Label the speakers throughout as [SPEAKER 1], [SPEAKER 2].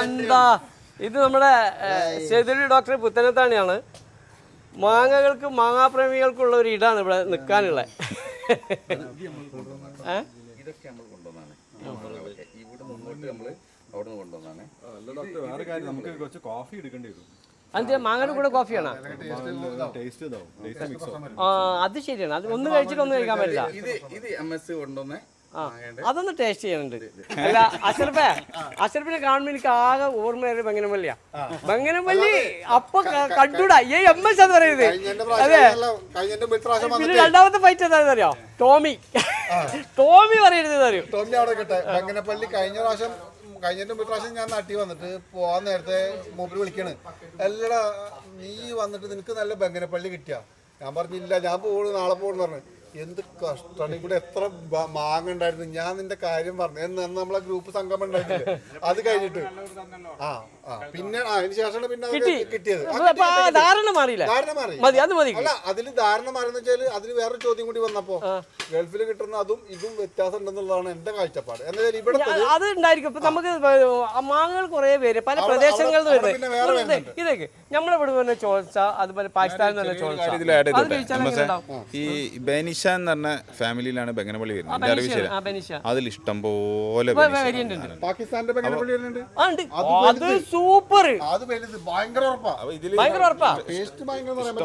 [SPEAKER 1] എന്താ? ഇത് നമ്മുടെ സെതിരി ഡോക്ടർ പുത്തനത്താണിയാണ്. മാങ്ങകൾക്ക് മാങ്ങാപ്രേമികൾക്കുള്ള ഒരു ഇടാണ് ഇവിടെ നിൽക്കാനുള്ള
[SPEAKER 2] ഇതൊക്കെ നമ്മൾ കൊണ്ടുവന്നാണ്. മാങ്ങകളൊക്കെ. ഇവിടെ മുന്നോട്ട് നമ്മൾ അവിടെ നിന്ന് കൊണ്ടുവന്നാണ്
[SPEAKER 3] അല്ല ഡോക്ടർ വേറെ കാര്യം നമുക്ക് കുറച്ച് കോഫി എടുക്കേണ്ടി വരും.
[SPEAKER 1] അതിന്റെ മാങ്ങയുടെ കൂടെ കോഫിയാണോ
[SPEAKER 3] ടേസ്റ്റ് ഇതാവും. ടേസ്റ്റ് മിക്സ്
[SPEAKER 1] ആ അത് ശരിയാണ്. അത് ഒന്ന് കഴിച്ചിട്ട് ഒന്നും കഴിക്കാൻ പറ്റില്ല.
[SPEAKER 2] ഇത് ഇത് എം എസ് കൊണ്ടുവന്ന
[SPEAKER 1] ആ അതൊന്ന് ടേസ്റ്റ് ചെയ്യുന്നുണ്ട് അല്ല അഷർഫേ അഷർഫിനെ കാണുമ്പോൾ എനിക്ക് ആകെ ഓർമ്മയത് ബംഗനമല്ലിയാ ബംഗനമല്ലി അപ്പൊ കണ്ടുടാ. ഈ എം എസ് എന്ന് പറയുന്നത്. അതെ. പിന്നെ രണ്ടാമത്തെ ഫൈറ്റ് എന്താണെന്ന് അറിയോ ടോമി. ടോമി പറയരുത് അറിയോ?
[SPEAKER 4] ടോമി അവിടെ കിട്ടെ. ബംഗനപ്പള്ളി കഴിഞ്ഞ പ്രാവശ്യം കഴിഞ്ഞ പ്രാവശ്യം ഞാൻ നാട്ടിൽ വന്നിട്ട് പോവാൻ നേരത്തെ മൂപ്പര് വിളിക്കണ്. എല്ലടാ നീ വന്നിട്ട് നിനക്ക് നല്ല ബംഗനപ്പള്ളി കിട്ടിയ. ഞാൻ പറഞ്ഞില്ല ഞാൻ പോകണു നാളെ പോകണെന്ന് പറഞ്ഞു. എന്ത് കഷ്ടമാണ്. ഇവിടെ എത്ര മാങ്ങ ഉണ്ടായിരുന്നു. ഞാൻ നിന്റെ കാര്യം പറഞ്ഞു. എന്ന് അന്ന് നമ്മളെ ഗ്രൂപ്പ് സംഗമം ഉണ്ടായിട്ടില്ലേ? അത് കഴിഞ്ഞിട്ട്. ആ ആ. പിന്നെ അതിന് ശേഷമാണ് പിന്നെ
[SPEAKER 1] കിട്ടി.
[SPEAKER 4] കിട്ടിയത്.
[SPEAKER 1] ധാരണ മാറിയില്ല.
[SPEAKER 4] ധാരണ മാറി. അല്ല അതിൽ ധാരണ മാറിയെന്ന് വെച്ചാൽ അതിന് വേറെ ചോദ്യം കൂടി വന്നപ്പോ ഗൾഫിൽ കിട്ടുന്ന അതും ഇതും വ്യത്യാസം ഉണ്ടെന്നുള്ളതാണ് എന്റെ കാഴ്ചപ്പാട്. എന്നാൽ ഇവിടെ
[SPEAKER 1] അത് ഉണ്ടായിരിക്കും. ഇപ്പൊ നമുക്ക് മാങ്ങകൾ കുറെ പേര് പല പ്രദേശങ്ങളിൽ നിന്ന്
[SPEAKER 4] ഇതൊക്കെ പിന്നെ വേറെ
[SPEAKER 1] വരുന്നത് ഇതേക്ക്. നമ്മളിവിടെ ചോദിച്ചാൽ ചോദിച്ച അതുപോലെ പാകിസ്ഥാനിൽ തന്നെ
[SPEAKER 5] ഇതിൽ ആഡ്
[SPEAKER 1] ചോദിച്ച അത്
[SPEAKER 5] ചെയ്തിട്ട്
[SPEAKER 1] കഴിച്ചാൽ എങ്ങനെ ഉണ്ടാവും?
[SPEAKER 5] ഈ ബെനിഷ എന്ന് പറഞ്ഞ ഫാമിലിയിലാണ് ബെങ്ങനപ്പള്ളി വരുന്നത്. എന്റെ
[SPEAKER 1] ബെനീഷ, ബെനീഷ
[SPEAKER 5] അതിൽ ഇഷ്ടം പോലെ ബെനീഷ
[SPEAKER 4] പാകിസ്ഥാന്റെ.
[SPEAKER 1] അത് സൂപ്പർ
[SPEAKER 4] അത്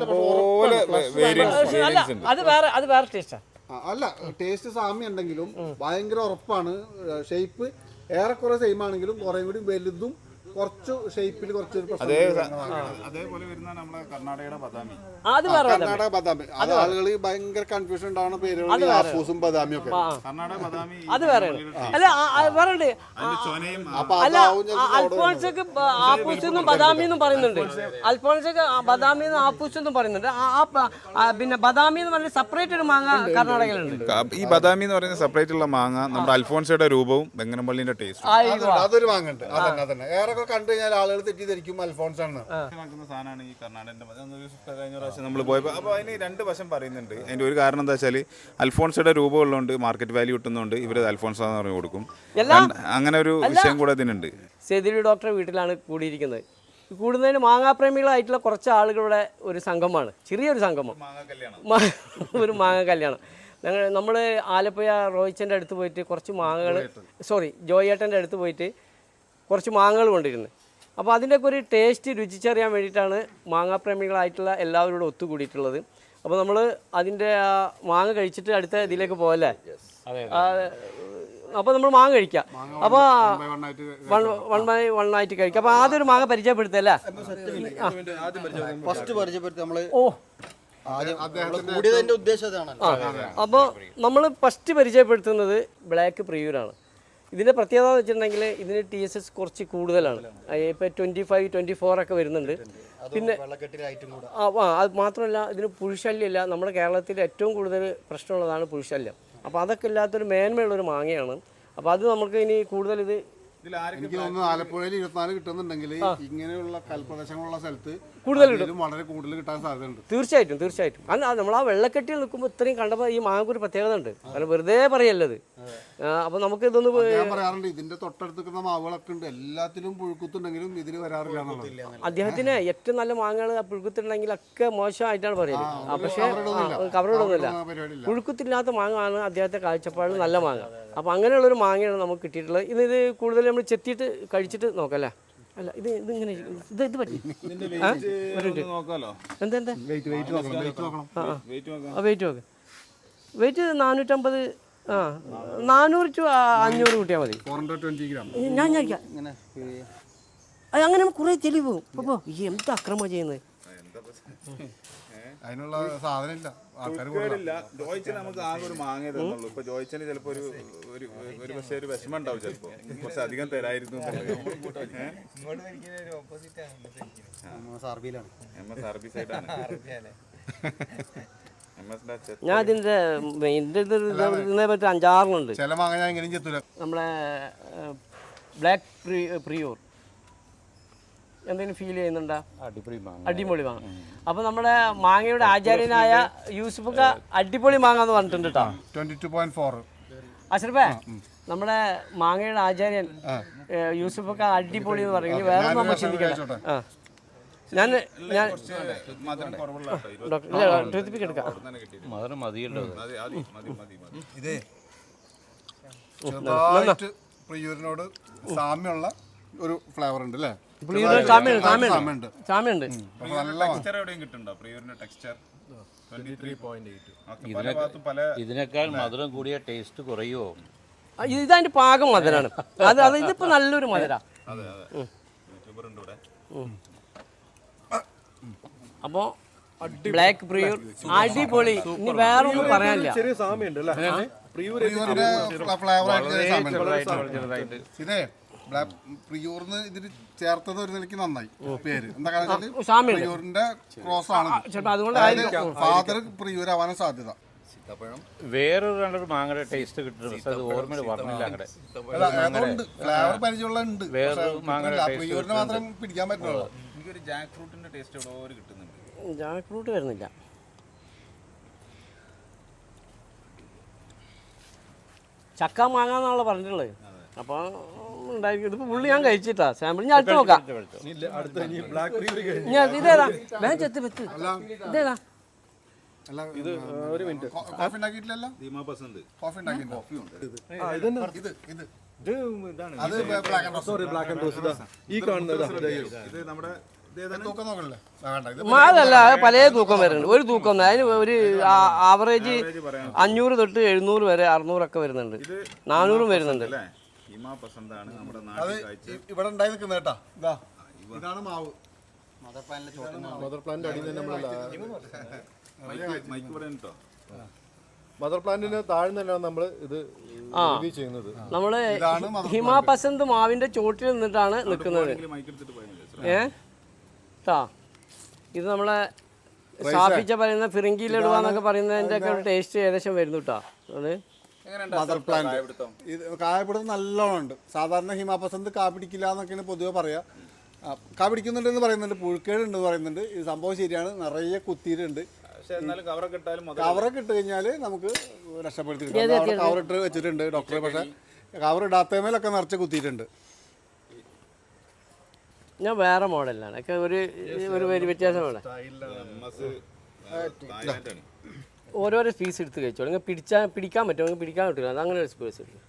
[SPEAKER 5] പോലെ
[SPEAKER 1] അത് വേറെ അത് വേറെ ടേസ്റ്റാ
[SPEAKER 4] ആ, അല്ല ടേസ്റ്റ് സാമ്യം ഉണ്ടെങ്കിലും ഭയങ്കര ഉറപ്പാണ് ഷേപ്പ് ഏറെക്കുറെ സെയിം ആണെങ്കിലും കുറേ കൂടി വലുതും കുറച്ച് ഷേപ്പിൽ കുറച്ച് ഒരു പ്രശ്നം വരുന്നതാണ്.
[SPEAKER 3] അതേപോലെ വരുന്ന നമ്മുടെ കർണാടകയുടെ ബദാമി.
[SPEAKER 1] അത് വേറെ വേറെ.
[SPEAKER 4] കർണാടക ബദാമി. അത് ആളുകൾ ഭയങ്കര കൺഫ്യൂഷൻ ഉണ്ടാവുന്ന പേരുകൾ ആഫൂസും ബദാമിയും ഒക്കെ.
[SPEAKER 3] കർണാടക ബദാമി
[SPEAKER 1] അത് വേറെയാണ് അല്ല ആ, ആ, വേറെ ഉണ്ട് ആ,
[SPEAKER 3] ചൊനയും
[SPEAKER 4] അപ്പൊ
[SPEAKER 1] അല്ല അൽഫോൺസക്ക് ബ- എന്നും ബദാമി എന്നും പറയുന്നുണ്ട്. അൽഫോൺസക്ക് ബദാമി എന്നും ആപ്പൂസ് എന്നും പറയുന്നുണ്ട്. ആ- പിന്നെ ബദാമി എന്ന് പറഞ്ഞ സെപ്പറേറ്റ് ഒരു മാങ്ങ കർണാടകയിലുണ്ട്.
[SPEAKER 5] ഈ ബദാമി എന്ന് പറയുന്ന സെപ്പറേറ്റ് ഉള്ള മാങ്ങ നമ്മുടെ അൽഫോൺസയുടെ രൂപവും ബെങ്ങനപ്പള്ളിന്റെ ടേസ്റ്റ്
[SPEAKER 4] അതൊരു വാങ്ങുന്നുണ്ട് അതന്നെ അതന്നെ. ഏറെയൊക്കെ കണ്ടു കഴിഞ്ഞാൽ ആളുകൾ തെറ്റിദ്ധരിക്കും അൽഫോൺസ് ആണ്
[SPEAKER 3] സാധനമാണ് ഈ കർണാടകന്റെ.
[SPEAKER 5] കഴിഞ്ഞ പ്രാവശ്യം നമ്മൾ പോയപ്പോൾ അപ്പോൾ അതിന് രണ്ട് വശം പറയുന്നുണ്ട്. അതിന്റെ ഒരു കാരണം എന്താ വെച്ചാൽ അൽഫോൺസയുടെ രൂപം ഉള്ളതുകൊണ്ട് മാർക്കറ്റ് വാല്യൂ കിട്ടുന്നതുകൊണ്ട് ഇവർ അൽഫോൺസ എന്ന് പറഞ്ഞു കൊടുക്കും. അങ്ങനെ ഒരു വിഷയം കൂടെ ഇതിനുണ്ട്
[SPEAKER 1] സെതിരി ഡോക്ടറെ വീട്ടിലാണ് കൂടിയിരിക്കുന്നത്. കൂടുന്നതിന് മാങ്ങാപ്രേമികളായിട്ടുള്ള കുറച്ച് ആളുകളുടെ ഒരു സംഘമാണ്. ചെറിയൊരു സംഗമം ഒരു മാങ്ങ കല്യാണം. ഞങ്ങൾ നമ്മൾ ആലപ്പുഴ റോയിച്ചന്റെ അടുത്ത് പോയിട്ട് കുറച്ച് മാങ്ങകൾ സോറി ജോയേട്ടന്റെ അടുത്ത് പോയിട്ട് കുറച്ച് മാങ്ങകൾ കൊണ്ടിരുന്നത് അപ്പോൾ അതിന്റെയൊക്കെ ഒരു ടേസ്റ്റ് രുചിച്ചറിയാൻ വേണ്ടിയിട്ടാണ് മാങ്ങാപ്രേമികളായിട്ടുള്ള എല്ലാവരോടും ഒത്തുകൂടിയിട്ടുള്ളത്. അപ്പോൾ നമ്മൾ അതിന്റെ ആ മാങ്ങ കഴിച്ചിട്ട് അടുത്ത ഇതിലേക്ക് പോകല്ലേ അപ്പോൾ നമ്മൾ മാങ്ങ കഴിക്കാം. അപ്പോൾ വൺ ബൈ വൺ ആയിട്ട് കഴിക്കാം. അപ്പോൾ ആദ്യം ഒരു മാങ്ങ പരിചയപ്പെടുത്തല്ലേ?
[SPEAKER 6] ഫസ്റ്റ് പരിചയപ്പെടുത്തി നമ്മൾ
[SPEAKER 1] ഓ. അപ്പോൾ നമ്മൾ ഫസ്റ്റ് പരിചയപ്പെടുത്തുന്നത് ബ്ലാക്ക് പ്രിയൂരാണ്. ഇതിന്റെ പ്രത്യേകത എന്ന് വെച്ചിട്ടുണ്ടെങ്കിൽ ഇതിന് ടി എസ് എസ് കുറച്ച് കൂടുതലാണ്. ഇപ്പോൾ ട്വന്റി ഫൈവ് ട്വന്റി ഫോർ ഒക്കെ വരുന്നുണ്ട്. പിന്നെ ആ അത് മാത്രമല്ല ഇതിന് പുഴുശല്യമില്ല. നമ്മുടെ കേരളത്തിൽ ഏറ്റവും കൂടുതൽ പ്രശ്നമുള്ളതാണ് പുഴുശല്യം. അപ്പോൾ അതൊക്കെ ഇല്ലാത്തൊരു മേന്മയുള്ളൊരു മാങ്ങയാണ്. അപ്പോൾ അത് നമുക്ക് ഇനി കൂടുതൽ ഇത്
[SPEAKER 4] എനിക്ക് തോന്നുന്നു ആലപ്പുഴയിൽ ഇരുപത്തിനാല് കിട്ടുന്നുണ്ടെങ്കിൽ ഇങ്ങനെയുള്ള കൽപ്രദേശങ്ങളുള്ള സ്ഥലത്ത്
[SPEAKER 1] കൂടുതൽ
[SPEAKER 4] വളരെ കൂടുതൽ കിട്ടാൻ സാധ്യതയുണ്ട്.
[SPEAKER 1] തീർച്ചയായിട്ടും തീർച്ചയായിട്ടും. അല്ല നമ്മൾ ആ വെള്ളക്കെട്ടിൽ നിൽക്കുമ്പോൾ ഇത്രയും കണ്ടപ്പോൾ ഈ മാങ്ങക്കൊരു പ്രത്യേകത ഉണ്ട്. കാരണം വെറുതെ പറയല്ലത്. അപ്പോൾ നമുക്ക് ഇതൊന്ന്
[SPEAKER 4] ഞാൻ പറയാറുണ്ട് ഇതിന്റെ തൊട്ടടുത്ത് മാവുകളൊക്കെ ഉണ്ട്. എല്ലാത്തിലും പുഴുക്കുത്തുണ്ടെങ്കിലും ഇതിന് വരാറില്ല
[SPEAKER 1] അദ്ദേഹത്തിന് ഏറ്റവും നല്ല മാങ്ങകൾ പുഴുക്കുത്തുണ്ടെങ്കിലൊക്കെ മോശമായിട്ടാണ് പറയുന്നത്. പക്ഷെ പക്ഷേ കവർ ഇടുന്നില്ല.
[SPEAKER 4] ആ
[SPEAKER 1] പുഴുക്കുത്തില്ലാത്ത മാങ്ങയാണ് അദ്ദേഹത്തെ കാഴ്ചപ്പാടിൽ നല്ല മാങ്ങ. അപ്പോൾ അങ്ങനെയുള്ളൊരു മാങ്ങയാണ് നമുക്ക് കിട്ടിയിട്ടുള്ളത്. ഇത് ഇത് കൂടുതൽ നമ്മൾ ചെത്തിയിട്ട് കഴിച്ചിട്ട് നോക്കല്ലേ? അല്ല ഇത് ഇതിങ്ങനെ ഇത് ഇത് പറ്റി? ഒരു എന്താ എന്താ?
[SPEAKER 4] വെയിറ്റ് വെയിറ്റ് നോക്കണം വെയിറ്റ് നോക്കണം.
[SPEAKER 1] ആ ആ. ആ വെയിറ്റ് നോക്ക്. വെയിറ്റ് നാനൂറ്റമ്പത് ആ നാനൂറ് ടു അഞ്ഞൂറ് കൂട്ടിയാൽ മതി. ഞാൻ കഴിക്കാം അത് അങ്ങനെ കുറേ ചെലി പോകും. അപ്പോൾ ഈ എന്ത് അക്രമം ചെയ്യുന്നത്
[SPEAKER 4] അതിനുള്ള സാധനം ഇല്ല
[SPEAKER 5] ഇല്ല ജോയിച്ചന് നമുക്ക് ആകെ ഒരു മാങ്ങ തന്നുള്ളൂ ഇപ്പൊ ജോയിച്ചന് ചിലപ്പോ ഒരു ഒരു ഒരു പക്ഷേ ഒരു വിഷമം ഉണ്ടാവും ചിലപ്പോ. കുറച്ച് അധികം തരായിരുന്നു എം എസ് അറബി സൈഡാണ് എം എസ്
[SPEAKER 1] ഞാൻ ഇതിന്റെ ഇതിന്റെ പറ്റി അഞ്ചാറിനുണ്ട്
[SPEAKER 4] ചില മാങ്ങ ഞാൻ ഇങ്ങനെയും ചെത്തൂല.
[SPEAKER 1] നമ്മളെ ബ്ലാക്ക് പ്രീ പ്രിയൂർ എന്തെങ്കിലും ഫീൽ ചെയ്യുന്നുണ്ടോ? അടിപൊളി മാങ്ങ. അപ്പൊ നമ്മുടെ മാങ്ങയുടെ ആചാര്യനായ യൂസുഫൊക്കെ അടിപൊളി മാങ്ങ എന്ന് പറഞ്ഞിട്ടുണ്ട് കേട്ടോ. അശ്രഫേ നമ്മുടെ മാങ്ങയുടെ ആചാര്യൻ യൂസുഫൊക്കെ അടിപൊളി എന്ന് പറയുന്നത് വേറെ നമ്മൾ ചിന്തിക്കണ്ട ആ. ഞാൻ ഞാൻ ഡോക്ടർ ഇല്ല എടുക്കാം.
[SPEAKER 2] മധുരം മതിയല്ലോ
[SPEAKER 4] ഇതേ. ചെറുതായിട്ട് പ്രിയൂരിനോട് സാമ്യമുള്ള ഒരു ഫ്ലേവർ ഉണ്ട് അല്ലേ?
[SPEAKER 1] സാമ്യമുണ്ട് സാമ്യമുണ്ട്.
[SPEAKER 4] സാമ്യമുണ്ട്.
[SPEAKER 1] സാമ്യമുണ്ട്.
[SPEAKER 4] നല്ല
[SPEAKER 5] ടെക്സ്ചർ എവിടെയും കിട്ടുന്നുണ്ടോ? പ്രിയൂരിന്റെ ടെക്സ്ചർ ട്വന്റി ത്രീ പല
[SPEAKER 2] ഇതിനേക്കാൾ മധുരം കൂടിയ ടേസ്റ്റ് കുറയുമോ
[SPEAKER 1] ആ, ഇത് ഇതതിന്റെ പാകം മധുരാണ്. അത് അത് ഇതിപ്പോ നല്ലൊരു മധുര.
[SPEAKER 5] അതെ അതെ. യൂട്യൂബർ ഉണ്ട് ഇവിടെ.
[SPEAKER 1] അപ്പോ ബ്ലാക്ക് പ്രിയൂർ അടിപൊളി. ഇനി വേറെ ഒന്നും പറയാനില്ല.
[SPEAKER 7] ചെറിയ സാമ്യമുണ്ട് അല്ലേ?
[SPEAKER 4] ഇതേ ബ്ലാക്ക് പ്രിയൂറിന് ഇതിന് ചേർത്തത് ഒരു നിലയ്ക്ക് നന്നായി. പേര്. എന്താ കാരണം
[SPEAKER 1] പ്രിയൂറിന്റെ
[SPEAKER 4] പ്രിയൂരിന്റെ ക്രോസ് ആണ് ഫാദർ പ്രിയൂർ പ്രിയൂരാവാനും സാധ്യത.
[SPEAKER 2] സീതാപ്പഴം. വേറൊരു രണ്ടൊരു മാങ്ങയുടെ ടേസ്റ്റ് കിട്ടുന്നു പക്ഷെ അത് ഓർമ്മയിൽ പറഞ്ഞില്ല അങ്ങടെ.
[SPEAKER 4] ഫ്ലേവർ പരിചയമുള്ള ഉണ്ട്.
[SPEAKER 2] വേറൊരു മാങ്ങയുടെ ടേസ്റ്റ്
[SPEAKER 4] പ്രിയൂരിനെ മാത്രം പിടിക്കാൻ പറ്റുള്ളൂ.
[SPEAKER 5] എനിക്കൊരു ജാക്ക് ഫ്രൂട്ടിന്റെ ടേസ്റ്റ് എവിടെ കിട്ടുന്നുണ്ട്.
[SPEAKER 1] ജാക്ക് ഫ്രൂട്ട് വരുന്നില്ല. ചക്ക മാങ്ങ എന്നാണല്ലോ പറഞ്ഞിട്ടുള്ളത്. അപ്പൊ ഉണ്ടായിരിക്കും. ഇതിപ്പോ പുള്ളി ഞാൻ കഴിച്ചിട്ടാ. സാമ്പിൾ ഞാൻ അടുത്ത് നോക്കാം ഞാൻ ഇതേതാ? വേഗം ചെത്ത് വെത്ത്. ഇതേതാ?
[SPEAKER 7] ഇത് ഒരു മിനിറ്റ്.
[SPEAKER 4] കോഫി ഉണ്ടാക്കിയിട്ടില്ലല്ലോ? ഉണ്ട് ഇത് ഇത്
[SPEAKER 7] ഇത് ഇതാണ്. സോറി ബ്ലാക്ക് ആൻഡ് റോസ് ഈ കാണുന്നത്. ഇത്
[SPEAKER 5] നമ്മുടെ
[SPEAKER 1] അത് പല തൂക്കം വരുന്നുണ്ട്. ഒരു തൂക്കം. അതിന് ഒരു ആവറേജ് അഞ്ഞൂറ് തൊട്ട് എഴുന്നൂറ് വരെ അറുന്നൂറൊക്കെ വരുന്നുണ്ട്. നാനൂറും വരുന്നുണ്ട്.
[SPEAKER 4] ഇവിടെ ഉണ്ടായി നിൽക്കുന്ന കേട്ടാ. ഇതാ. ഇതാണ് മാവ്.
[SPEAKER 6] മദർ
[SPEAKER 7] മദർ പ്ലാന്റ് അടിയിൽ തന്നെ നമ്മൾ മദർ പ്ലാന്റിന് താഴ്ന്നല്ല നമ്മൾ ഇത് ചെയ്യുന്നത്.
[SPEAKER 4] നമ്മൾ
[SPEAKER 1] ഹിമാപസന്ത് മാവിന്റെ ചോട്ടിൽ നിന്നിട്ടാണ് നിൽക്കുന്നത്.
[SPEAKER 5] മൈക്ക് എടുത്തിട്ട് പോയാൽ മതി
[SPEAKER 1] ഏ ട്ടാ. ഇത് നമ്മളെ സ്ഥാപിച്ച പറയുന്ന ഫിറിങ്കിയിൽ ഇടുവാന്നൊക്കെ പറയുന്നതിന്റെ ഒക്കെ ഒരു ടേസ്റ്റ് ഏകദേശം വരുന്നു കേട്ടോ അത്
[SPEAKER 4] മദർ പ്ലാന്റ് ഇത് കായപിടുത്തം നല്ലോണം ഉണ്ട് സാധാരണ ഹിമാപസന്ത് കാ പിടിക്കില്ല എന്നൊക്കെയാണ് പൊതുവെ പറയാ. കാപ്പിടിക്കുന്നുണ്ടെന്ന് കാ പിടിക്കുന്നുണ്ടെന്ന് പറയുന്നുണ്ട്. പുഴുക്കേട് ഉണ്ടെന്ന് പറയുന്നുണ്ട്. ഇത് സംഭവം ശരിയാണ്. നിറയെ കുത്തിയിട്ടുണ്ട്.
[SPEAKER 5] കവറൊക്കെ
[SPEAKER 4] ഇട്ട് കഴിഞ്ഞാൽ നമുക്ക് രക്ഷപ്പെടുത്തി കവറിട്ട് വെച്ചിട്ടുണ്ട് ഡോക്ടറെ പക്ഷേ കവർ ഇടാത്തമേലൊക്കെ നിറച്ച് കുത്തിയിട്ടുണ്ട്.
[SPEAKER 1] ഞാൻ വേറെ മോഡലാണ് ഒക്കെ ഒരു ഒരു ഒരു
[SPEAKER 5] വ്യത്യാസമാണ്
[SPEAKER 1] ഓരോരോ പീസ് എടുത്ത് കഴിച്ചോളൂ നിങ്ങൾ പിടിച്ചാൽ പിടിക്കാൻ പറ്റും നിങ്ങൾക്ക് പിടിക്കാൻ പറ്റില്ല അത് അങ്ങനെ ഒരു പീസ് എടുക്കും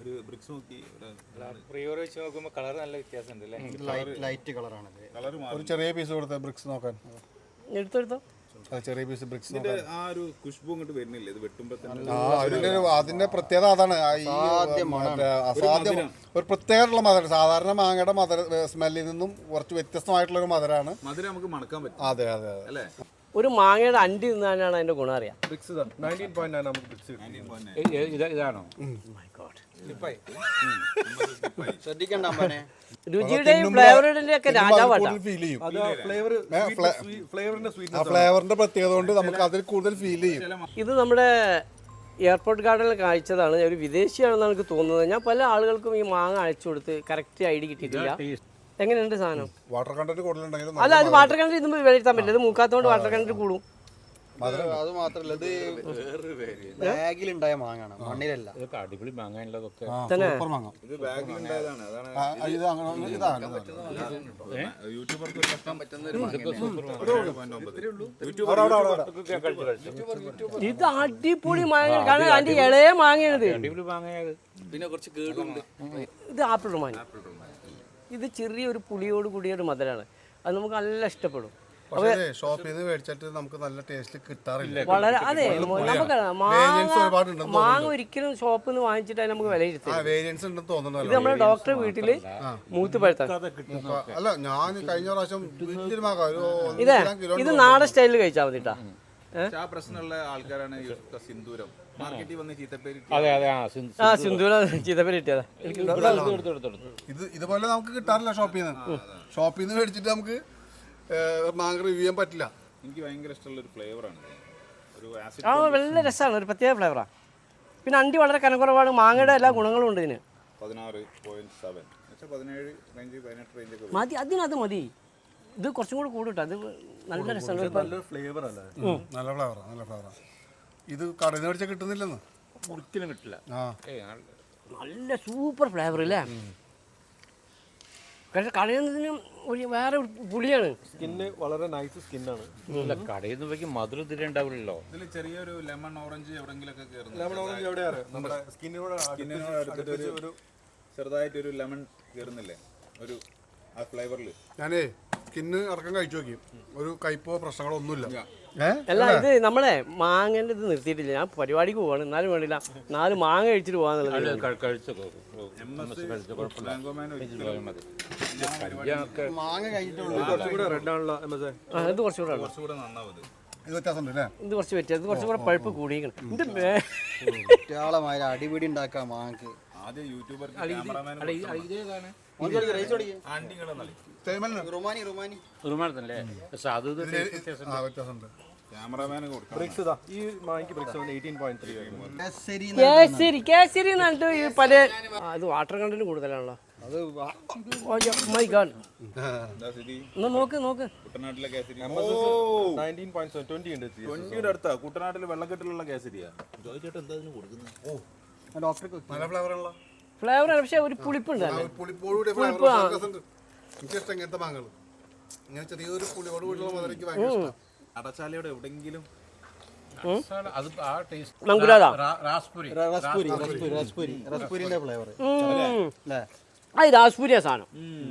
[SPEAKER 5] ഒരു ബ്രിക്സ് നോക്കി
[SPEAKER 8] പ്രിയോർ വെച്ച് നോക്കുമ്പോൾ കളർ നല്ല വ്യത്യാസമുണ്ട്
[SPEAKER 6] ലൈറ്റ്
[SPEAKER 5] കളറാണ്
[SPEAKER 4] ഒരു ചെറിയ പീസ് കൊടുത്ത ബ്രിക്സ് നോക്കാൻ.
[SPEAKER 1] എടുത്തെടുത്തോ?
[SPEAKER 4] ചെറിയ പീസ് ബ്രിക്സ്
[SPEAKER 5] ഇതിന്റെ ആ ഒരു ഖുഷ്ബു അങ്ങോട്ട് വരുന്നില്ല? ഇത് വെട്ടുമ്പോ തന്നെ
[SPEAKER 4] ആ അതിന്റെ ഒരു അതിന്റെ പ്രത്യേകത അതാണ്. ആ ഈ മറ്റേ അസാധ്യം ഒരു പ്രത്യേകമുള്ള മധുരം. സാധാരണ മാങ്ങയുടെ മധുര സ്മെല്ലിൽ നിന്നും കുറച്ച് വ്യത്യസ്തമായിട്ടുള്ള ഒരു മധുരമാണ്
[SPEAKER 5] മധുരം നമുക്ക് മണക്കാൻ പറ്റും.
[SPEAKER 4] അതെ അതെ അതെ.
[SPEAKER 5] അല്ലേ?
[SPEAKER 1] ഒരു മാങ്ങയുടെ അണ്ടി തിന്നാനാണ് അതിന്റെ ഗുണം അറിയാം.
[SPEAKER 7] ബ്രിക്സ് നയന്റീൻ പോയിന്റ് നയൻ നമുക്ക് ബ്രിക്സ് മൈ
[SPEAKER 2] ഇതാണോ?
[SPEAKER 6] ശ്രദ്ധിക്കണ്ട അമ്മനെ.
[SPEAKER 1] രുചിയുടെയും ഫ്ലേവറുടെയും ഒക്കെ രാജാവാട്ടാ.
[SPEAKER 4] ഫീൽ ചെയ്യും.
[SPEAKER 7] അത് ഫ്ലേവർ ഫ്ലേവറിന്റെ
[SPEAKER 4] ആ
[SPEAKER 7] സ്വീറ്റ്നസ്
[SPEAKER 4] ഫ്ലേവറിന്റെ പ്രത്യേകത കൊണ്ട് നമുക്ക് അതിൽ കൂടുതൽ ഫീൽ ചെയ്യും.
[SPEAKER 1] ഇത് നമ്മുടെ എയർപോർട്ട് ഗാർഡനിൽ കാഴ്ചതാണ്. ഒരു വിദേശിയാണെന്ന് എനിക്ക് തോന്നുന്നത്. ഞാൻ പല ആളുകൾക്കും ഈ മാങ്ങ അയച്ചു കൊടുത്ത് കറക്റ്റ് ഐ ഡി കിട്ടിയിട്ടില്ല എങ്ങനെയുണ്ട് സാധനം?
[SPEAKER 4] വാട്ടർ കണ്ടന്റ് കൂടുതലുണ്ടെങ്കിലും
[SPEAKER 1] അല്ല അത് വാട്ടർ കണ്ടന്റ് ഇതും വിലയിരുത്താൻ പറ്റില്ല ഇത് മൂക്കാത്തോണ്ട് വാട്ടർ കണ്ടന്റ് കൂടും.
[SPEAKER 6] അത് മാത്രല്ല ഇത് ബാഗിലുണ്ടായ മാങ്ങാണ് മണ്ണിലല്ല.
[SPEAKER 2] ഇതൊക്കെ അടിപൊളി മാങ്ങാനുള്ളതൊക്കെ
[SPEAKER 4] സൂപ്പർ മാങ്ങ.
[SPEAKER 5] ഇത് ബാഗിൽ ഉണ്ടായതാണ് അതാണ്
[SPEAKER 4] ഇത് അങ്ങനെ ഇതാണ്.
[SPEAKER 5] യൂട്യൂബർക്ക് കഷ്ടം പറ്റുന്ന ഒരു
[SPEAKER 1] ഇത് അടിപൊളി മാങ്ങ കാരണം അതിന്റെ ഇളയ മാങ്ങയാണിത്.
[SPEAKER 2] അടിപൊളി മാങ്ങയത്
[SPEAKER 5] പിന്നെ കുറച്ച് കേടുണ്ട്.
[SPEAKER 1] ഇത് ആപ്പിൾ മാങ്ങ ഇത് ചെറിയൊരു പുളിയോട് കൂടിയ ഒരു മധുരമാണ് അത് നമുക്ക് നല്ല ഇഷ്ടപ്പെടും.
[SPEAKER 4] ഷോപ്പിൽ നിന്ന് മേടിച്ചിട്ട് നമുക്ക് നല്ല ടേസ്റ്റ് കിട്ടാറില്ല.
[SPEAKER 1] വളരെ അതെ നമുക്ക് മാങ്ങ ഒരിക്കലും ഷോപ്പിൽ നിന്ന് വാങ്ങിച്ചിട്ട് നമുക്ക്
[SPEAKER 4] ആ
[SPEAKER 1] വിലയിരുത്തി
[SPEAKER 4] വേരിയൻസ് ഉണ്ടെന്ന്
[SPEAKER 1] ഇത് നമ്മുടെ ഡോക്ടർ വീട്ടിൽ മൂത്ത് പഴുത്ത
[SPEAKER 4] അല്ല ഞാൻ കഴിഞ്ഞ പ്രാവശ്യം
[SPEAKER 1] ഇതേ ഇത് നാടൻ സ്റ്റൈലിൽ കഴിച്ചാൽ മതി കേട്ടാ
[SPEAKER 5] ആ പ്രശ്നമുള്ള ആൾക്കാരാണ് ഈ സിന്ദൂരം. മാർക്കറ്റിൽ വന്ന് ചീത്തപ്പേര്
[SPEAKER 2] അതെ അതെ ആ
[SPEAKER 1] സിന്ദൂരം കിട്ടിയതാ.
[SPEAKER 4] ഇത് ഇതുപോലെ നമുക്ക് കിട്ടാറില്ല ഷോപ്പിൽ നിന്ന് ഷോപ്പിൽ നിന്ന് മേടിച്ചിട്ട് നമുക്ക് മാങ്ങ റിവ്യൂ ചെയ്യാൻ പറ്റില്ല.
[SPEAKER 5] എനിക്ക് ഭയങ്കര ഇഷ്ടമുള്ള ഒരു ഫ്ലേവറാണ് ഒരു ആസിഡ്
[SPEAKER 1] ആ നല്ല രസമാണ് ഒരു പ്രത്യേക ഫ്ലേവറാണ് പിന്നെ അണ്ടി വളരെ കനക്കുറവാണ് മാങ്ങയുടെ എല്ലാ ഗുണങ്ങളും ഉണ്ട് ഇതിന്.
[SPEAKER 5] പതിനാറ് പോയിന്റ് സെവൻ പക്ഷേ പതിനേഴ് റേഞ്ച് പതിനെട്ട് റേഞ്ച് ഒക്കെ
[SPEAKER 1] മതി അതിനത് മതി. ഇത് കുറച്ചും കൂടി കൂടുട്ടോ അത് നല്ല രസമാണ്
[SPEAKER 7] ഫ്ലേവർ അല്ലേ?
[SPEAKER 4] നല്ല ഫ്ലേവറാണ് നല്ല ഫ്ലേവറാണ് ഇത് കടയിൽ നിന്ന് കിട്ടുന്നില്ലെന്ന്?
[SPEAKER 8] ഒരിക്കലും കിട്ടില്ല.
[SPEAKER 4] ആ.
[SPEAKER 8] നല്ല-
[SPEAKER 1] നല്ല സൂപ്പർ ഫ്ലേവർ അല്ലേ പക്ഷെ കടയുന്നതിന് ഒരു വേറെ ഒരു പുളിയാണ്
[SPEAKER 7] സ്കിന്ന് വളരെ നൈസ് സ്കിന്നാണ്.
[SPEAKER 8] ഇല്ല കടയിൽ നിന്ന് പോയി മധുരം ഇതിൽ ഉണ്ടാവില്ലല്ലോ.
[SPEAKER 5] ഇതിൽ ചെറിയൊരു ലെമൺ ഓറഞ്ച് എവിടെങ്കിലൊക്കെ കയറുന്നു
[SPEAKER 7] ലെമൺ ഓറഞ്ച് എവിടെയാണ് നമ്മുടെ സ്കിന്നിനോട്
[SPEAKER 5] സ്കിന്നിനോട് അടുത്തിട്ട് ഒരു
[SPEAKER 7] ഒരു
[SPEAKER 5] ചെറുതായിട്ട് ഒരു ലെമൺ കയറുന്നില്ലേ ഒരു ആ ഫ്ലേവറിൽ
[SPEAKER 4] ഞാനേ സ്കിന്ന് ഇറക്കം കഴിച്ചു നോക്കി. ഒരു കയ്പോ പ്രശ്നങ്ങളോ ഒന്നുമില്ല.
[SPEAKER 1] അല്ല ഇത് നമ്മളെ മാങ്ങേന്റെ ഇത് നിർത്തിയിട്ടില്ല. ഞാൻ പരിപാടിക്ക് പോവാണ്. എന്നാലും വേണ്ടില്ല. നാല് മാങ്ങ കഴിച്ചിട്ട്
[SPEAKER 8] പോവാന്നുള്ളത്.
[SPEAKER 6] മാങ്ങ
[SPEAKER 1] ആ ഇത് കുറച്ചുകൂടെ
[SPEAKER 5] ഇത്.
[SPEAKER 1] കുറച്ച് പറ്റിയത് ഇത് കുറച്ചും കൂടെ പഴുപ്പ് കൂടിയിരിക്കണം. ഇത് മേ-
[SPEAKER 6] കുട്ടിയാളമായ അടിപിടി ഉണ്ടാക്കാം മാങ്ങക്ക്.
[SPEAKER 5] ആദ്യം യൂട്യൂബർ ക്യാമറമാൻ
[SPEAKER 8] ഇതേതാണ്
[SPEAKER 5] ആന്റിങ്ങളെ നളി
[SPEAKER 6] റുമാനി റുമാനി.
[SPEAKER 8] ഒരുമാനത്തല്ലേ പക്ഷെ അത്
[SPEAKER 6] കേസരി
[SPEAKER 1] കേസരി കേസരി എന്ന് പറഞ്ഞിട്ട് ഈ പല ഇത് വാട്ടർ കണ്ടന്റ് കൂടുതലാണല്ലോ. മൈ ഗാഡ്
[SPEAKER 5] എന്താ
[SPEAKER 1] എന്നാ നോക്ക് നോക്ക്.
[SPEAKER 5] അടുത്താ? കുട്ടനാട്ടിൽ വെള്ളക്കെട്ടിലുള്ള കേസരിയാ? ജോയിച്ചേട്ടൻ എന്താ കൊടുക്കുന്നത്?
[SPEAKER 6] ഓ. ഡോക്ടർക്ക് ഫ്ലവർ
[SPEAKER 4] ഉള്ള ഫ്ലേവറുള്ള
[SPEAKER 1] ഫ്ലേവർ ആണ് പക്ഷെ ഒരു പുളിപ്പുണ്ട്
[SPEAKER 4] എനിക്കിഷ്ടം ഇങ്ങനത്തെ മാങ്ങകൾ ഇങ്ങനെ ചെറിയൊരു പുളിയോട് കൂടിയുള്ള ഭയങ്കര ഇഷ്ടം.
[SPEAKER 5] അടച്ചാലയുടെ
[SPEAKER 8] റസ്പുരി.
[SPEAKER 6] റസ്പുരി റസ്പുരി. റസ്പുരിന്റെ ഫ്ലേവർ അല്ലേ?
[SPEAKER 1] അത് രാജ്പുരിയാ സാധനം.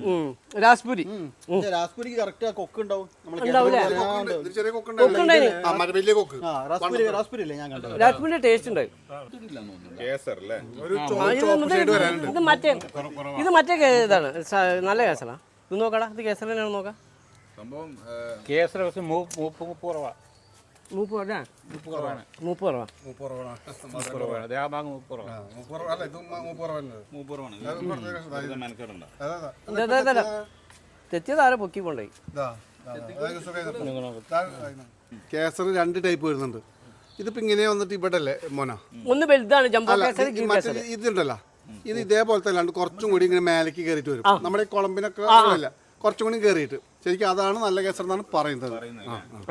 [SPEAKER 1] ഉം. രാസ്പൂരി
[SPEAKER 6] രാസ്പുരിക്ക് കറക്റ്റ് ആ കൊക്ക് ഉണ്ടാവും.
[SPEAKER 1] ടേസ്റ്റ് ഉണ്ട്.
[SPEAKER 5] കേസർ അല്ലേ
[SPEAKER 4] ഒരു
[SPEAKER 1] ഇത് മറ്റേ ഇത് മറ്റേ ഇതാണ്. നല്ല കേസറാ. ഇത് നോക്കടാ. ഇത് കേസർ തന്നെയാണ് നോക്കാം.
[SPEAKER 5] സംഭവം
[SPEAKER 8] മൂപ്പ് മൂപ്പ് മൂപ്പ് കുറവാ
[SPEAKER 1] മൂപ്പ് അല്ലേ
[SPEAKER 8] മൂപ്പ് കുറവാണ്.
[SPEAKER 1] മൂപ്പ് കുറവാ?
[SPEAKER 4] മൂപ്പ് കുറവാണ്.
[SPEAKER 8] മൂപ്പ് കുറവാണ്. അതേ ആ ഭാഗം മൂപ്പ് കുറവാണ്.
[SPEAKER 4] ആ, മൂപ്പ് കുറവ്. അല്ല ഇത് മ- മൂപ്പ് കുറവല്ലേ?
[SPEAKER 5] മൂപ്പുറമാണ്
[SPEAKER 4] അത് കുറച്ച്
[SPEAKER 5] മെനക്കേടുണ്ടോ.
[SPEAKER 4] അതാ, അതാ.
[SPEAKER 1] ഇതാ, ഇതാ, ഇതാ. തെറ്റിയത് ആരെ പൊക്കി
[SPEAKER 4] കൊണ്ടേ. കേസർ രണ്ട് ടൈപ്പ് വരുന്നുണ്ട്. ഇതിപ്പോ ഇങ്ങനെ വന്നിട്ട് ഇവിടെ അല്ലേ മോന?
[SPEAKER 1] ഒന്ന് വലുതാണ് ജംബോ കേസർ
[SPEAKER 4] ഇത് മറ്റേ
[SPEAKER 1] കേസർ.
[SPEAKER 4] ഇതുണ്ടല്ലോ. ഇത് ഇതേപോലത്തെ അല്ലാണ്ട് കുറച്ചും കൂടി ഇങ്ങനെ മേലേക്ക് കയറിയിട്ട് വരും. നമ്മുടെ ഈ കുളമ്പിനൊക്കെ കുറച്ചും കൂടി കയറിയിട്ട് ശരിക്കും അതാണ് നല്ല കേസർ എന്നാണ് പറയുന്നത്.